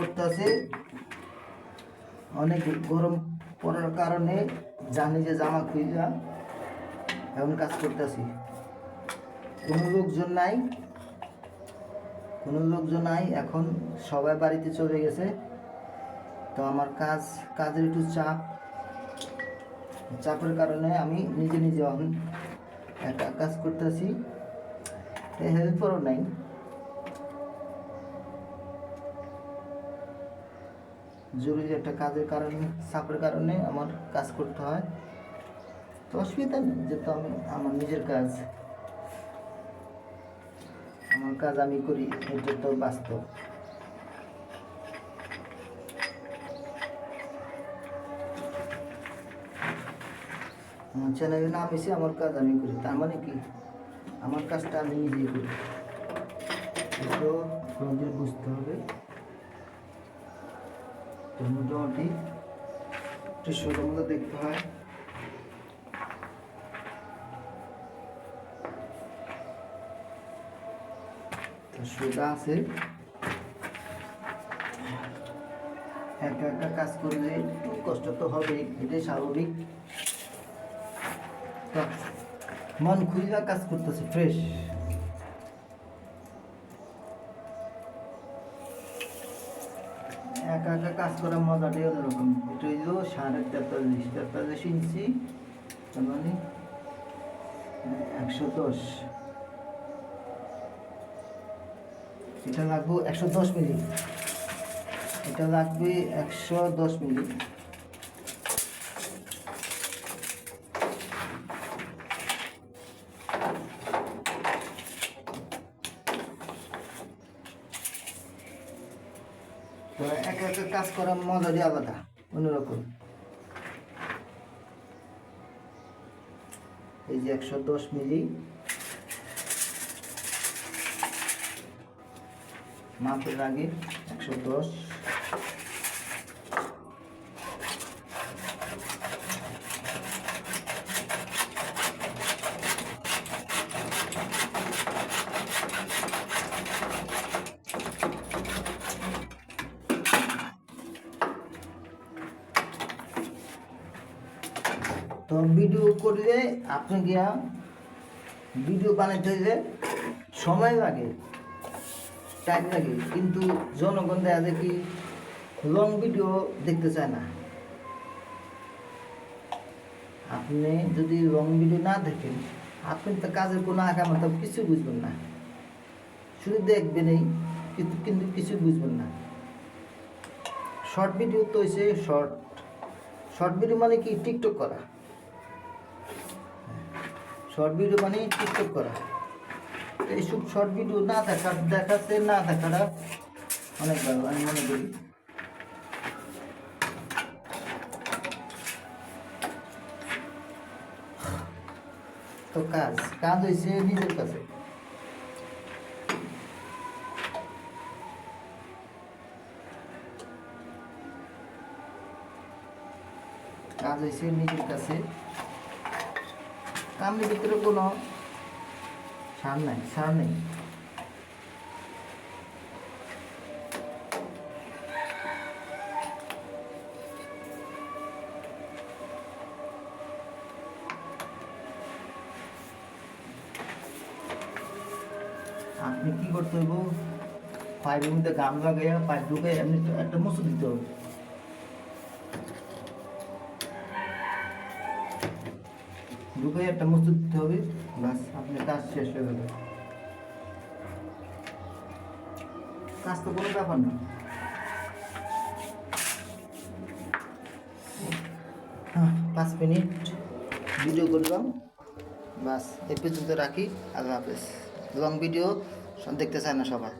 পড়তেছে অনেক গরম পড়ার কারণে জানি যে জামা খুঁজা এখন কাজ করতেছি। কোনো লোকজন নাই। কোনো লোকজন নাই। এখন সবাই বাড়িতে চলে গেছে। তো আমার কাজ, কাজের একটু চাপ। চাপের কারণে আমি নিজে নিজে এখন একটা কাজ করতেছি। হেল্পরও নাই। জরুরি একটা কাজের কারণে, চাপের কারণে আমার কাজ করতে হয়। তো অসুবিধা নেই, যেহেতু আমি, আমার নিজের কাজ। আমার কাজ আমি করি, এটা তো বাস্তব। আমার চ্যানেলে নাম এসে আমার কাজ আমি করি, তার মানে কি? আমার কাজটা আমি নিজেই করি। আপনাদের বুঝতে হবে তো মোটামুটি ছোটো মতো দেখতে হয়। তো আছে। একা একা কাজ করলে একটু কষ্ট তো হবে এটাই স্বাভাবিক। মন খুঁজে কাজ করতেছে ফ্রেশ একা একা কাজ করার মজাটাই অন্যরকম। এটা হইল সাড়ে তেতাল্লিশ তেতাল্লিশ ইঞ্চি মানে একশো দশ। এটা লাগবে একশো দশ মিলি। এটা লাগবে একশো দশ মিলি। তো একা একা কাজ করার মজাটাই আলাদা, অন্যরকম। এই যে একশো দশ মিলি। মাপের আগে একশো দশ। তো ভিডিও করলে আপনি গিয়া ভিডিও বানাইতে হইলে সময় লাগে টাইম লাগে। কিন্তু জনগণ দেখা যায় কি লং ভিডিও দেখতে চায় না। আপনি যদি লং ভিডিও না দেখেন, আপনি তো কাজের কোনো আঁকা মাথা কিছু বুঝবেন না। শুধু দেখবেনই কিন্তু কিন্তু কিছু বুঝবেন না। শর্ট ভিডিও তো হয়েছে শর্ট শর্ট ভিডিও মানে কি টিকটক করা। শর্ট ভিডিও মানে টিকটক করা। এইসব শর্ট ভিডিও না দেখা দেখাচ্ছে না দেখাটা অনেক ভালো, আমি মনে করি। তো কাজ কাজ হয়েছে নিজের কাছে। কাজ হয়েছে নিজের কাছে। কামের ভিতরে কোনো সার নাই, সার নেই। আপনি কি করতে হইব? পাইপের মধ্যে গাম লাগাইয়া পাইপ ঢুকে এমনি একটা মশু দিতে হবে ঢুকে একটা মসজিদ দিতে হবে বাস আপনার কাজ শেষ হয়ে গেল কাজ তো কোনো ব্যাপার না। হ্যাঁ, পাঁচ মিনিট ভিডিও করলাম বাস এই পর্যন্ত রাখি আল্লাহ হাফেজ। লং ভিডিও দেখতে চায় না সবাই।